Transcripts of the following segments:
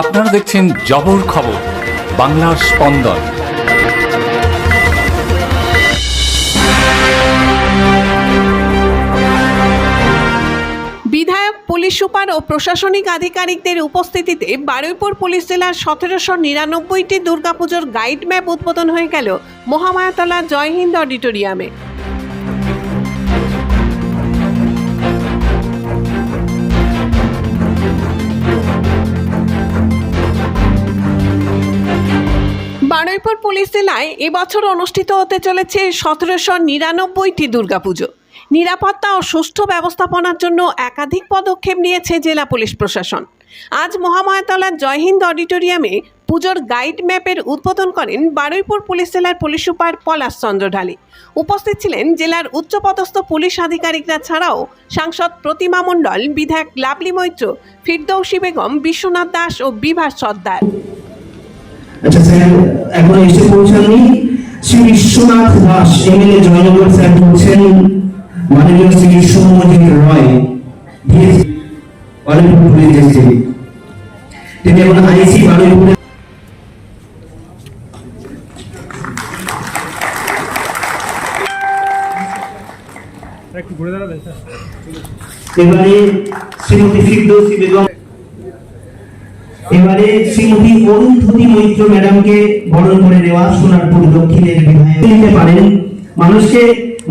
আপনারা দেখছেন জবর খবর, বাংলার স্পন্দন। বিধায়ক, পুলিশ সুপার ও প্রশাসনিক আধিকারিকদের উপস্থিতিতে বারুইপুর পুলিশ জেলার সতেরোশো নিরানব্বইটি দুর্গাপুজোর গাইড ম্যাপ উদ্বোধন হয়ে গেল মহামায়াতলা জয়হিন্দ অডিটোরিয়ামে। বারুইপুর পুলিশ জেলায় এবছর অনুষ্ঠিত হতে চলেছে সতেরোশো নিরানব্বইটি দুর্গাপুজো। নিরাপত্তা ও সুষ্ঠু ব্যবস্থাপনার জন্য একাধিক পদক্ষেপ নিয়েছে জেলা পুলিশ প্রশাসন। আজ মহামায়াতলার জয়হিন্দ অডিটোরিয়ামে পুজোর গাইড ম্যাপের উদ্বোধন করেন বারুইপুর পুলিশ জেলার পুলিশ সুপার পলাশ চন্দ্র ঢালি। উপস্থিত ছিলেন জেলার উচ্চপদস্থ পুলিশ আধিকারিকরা ছাড়াও সাংসদ প্রতিমা মণ্ডল, বিধায়ক লাভলি মৈত্র, ফিরদৌসী বেগম, বিশ্বনাথ দাস ও বিভাস সর্দার। আচ্ছা স্যার এখন এসে পৌঁছাননি। শ্রী বিশ্বনাথ দাস এমএলএ জয়নগর স্যার বলছেন মাননীয় শ্রী সৌম্যজিৎ রয় বারুইপুর পুলিশ ডিস্ট্রিক্ট তিনি এখন আইসি বারুইপুর। একটু ঘুরে দাঁড়াবেন স্যার? এবারে শ্রীমতী ফিরদৌসী বেগম এবারে শ্রীমতী অরুন্ধতী মৈত্র ম্যাডামকে বরণ করে নেওয়া সোনারপুর দক্ষিণের বিধায়ক। নিতে পারেন, মানুষকে,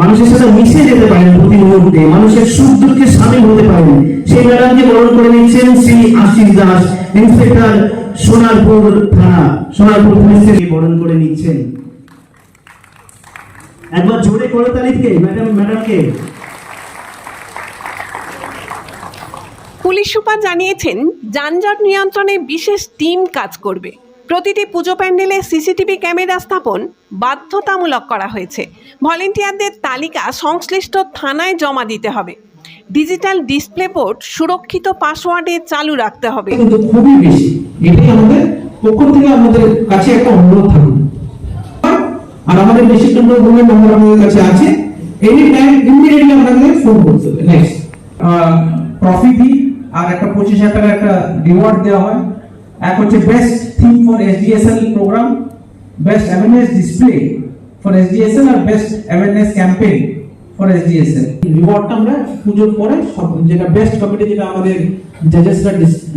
মানুষের সাথে মিশে যেতে পারেন প্রতি মুহূর্তে, মানুষের সুখ দুঃখে সামিল হতে পারেন। সেই ম্যাডামকে বরণ করে নিচ্ছেন শ্রী আশিস দাস, ইন্সপেক্টর সোনারপুর থানা, সোনারপুর পুলিশের বরণ করে নিচ্ছেন। একবার জোরে করে তালিকে ম্যাডাম, ম্যাডামকে। পুলিশ সুপার জানিয়েছেন যানজট নিয়ন্ত্রণে বিশেষ টিম কাজ করবে। প্রতিটি পুজো প্যান্ডেলে সিসিটিভি ক্যামেরা স্থাপন বাধ্যতামূলক করা হয়েছে। ভলেন্টিয়ারদের তালিকা সংশ্লিষ্ট থানায় জমা দিতে হবে। ডিজিটাল ডিসপ্লে বোর্ড সুরক্ষিত পাসওয়ার্ডে চালু রাখতে হবে। খুবই বেশি। এটাই আমাদের পক্ষ থেকে আমাদের কাছে একটা অনুরোধ থাকুন আর আমাদের বেশি নম্বর আমাদের কাছে আছে। এনি টাইম ইমিডিয়েটলি আপনাদের ফোন করতে হবে। নেক্সট দিই আর একটা পঁচিশ হাজার টাকার একটা রিওয়ার্ড দেওয়া হয়। এক হচ্ছে best theme for SDSL program best awareness display for SDSL R best awareness campaign for SDSL রিওয়ার্ডটা আমরা পুজোর পরে যেটা বেস্ট কমিটি যেটা আমাদের জাজেসরা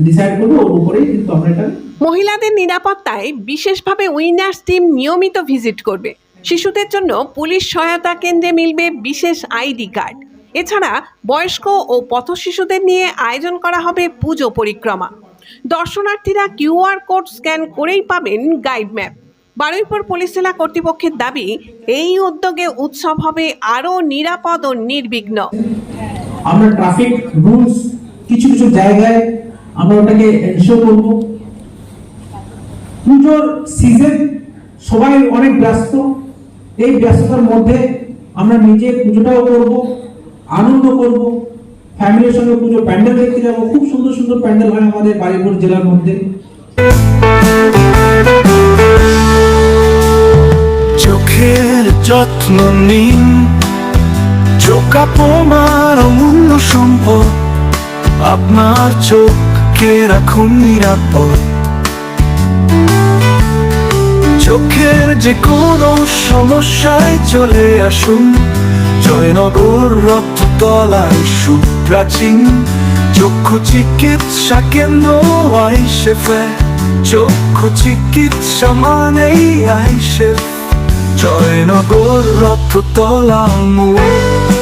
ডিসাইড করবে, ওর উপরেই কিন্তু আমরা এটা মহিলাদের নিরাপত্তায় বিশেষভাবে উইনার্স টিম নিয়মিত ভিজিট করবে। শিশুদের জন্য পুলিশ সহায়তা কেন্দ্রে মিলবে বিশেষ আইডি কার্ড। এছাড়া বয়স্ক ও পথ শিশুদের নিয়ে আয়োজন করা হবে পুজো পরিক্রমা। দর্শনার্থীরা কিউআর কোড স্ক্যান করেই পাবেন গাইড ম্যাপ। বারুইপুর পুলিশ জেলা কর্তৃপক্ষের দাবি, এই উদ্যোগে উৎসব হবে আরও নিরাপদ ও নির্বিঘ্ন। আমরা ট্রাফিক রুলস কিছু কিছু জায়গায় আমরা ওটাকে পুজোর সিজন সবাই অনেক ব্যস্ত। এই ব্যস্ততার মধ্যে আমরা নিজে পুজোটাও করব। আনন্দ করব ফ্যামিলির সঙ্গে পুজো প্যান্ডেল দেখতে যাব, খুব সুন্দর সুন্দর প্যান্ডেল হয় আমাদের বাড়িপুর জেলার মধ্যে। চোখের যত্ন নিন, চোখ আপনার অমূল্য সম্পদ, আপনার চোখকে রাখুন নিরাপদ। চোখের যে কোনো সমস্যায় চলে আসুন জয়নগর রক্ততলায় সুপ্রাচীন চক্ষু চিকিৎসা কেন্দ্র আইসেফে। চক্ষু চিকিৎসা মানেই আইসেফ। জয়নগর রক্ততলা মোড়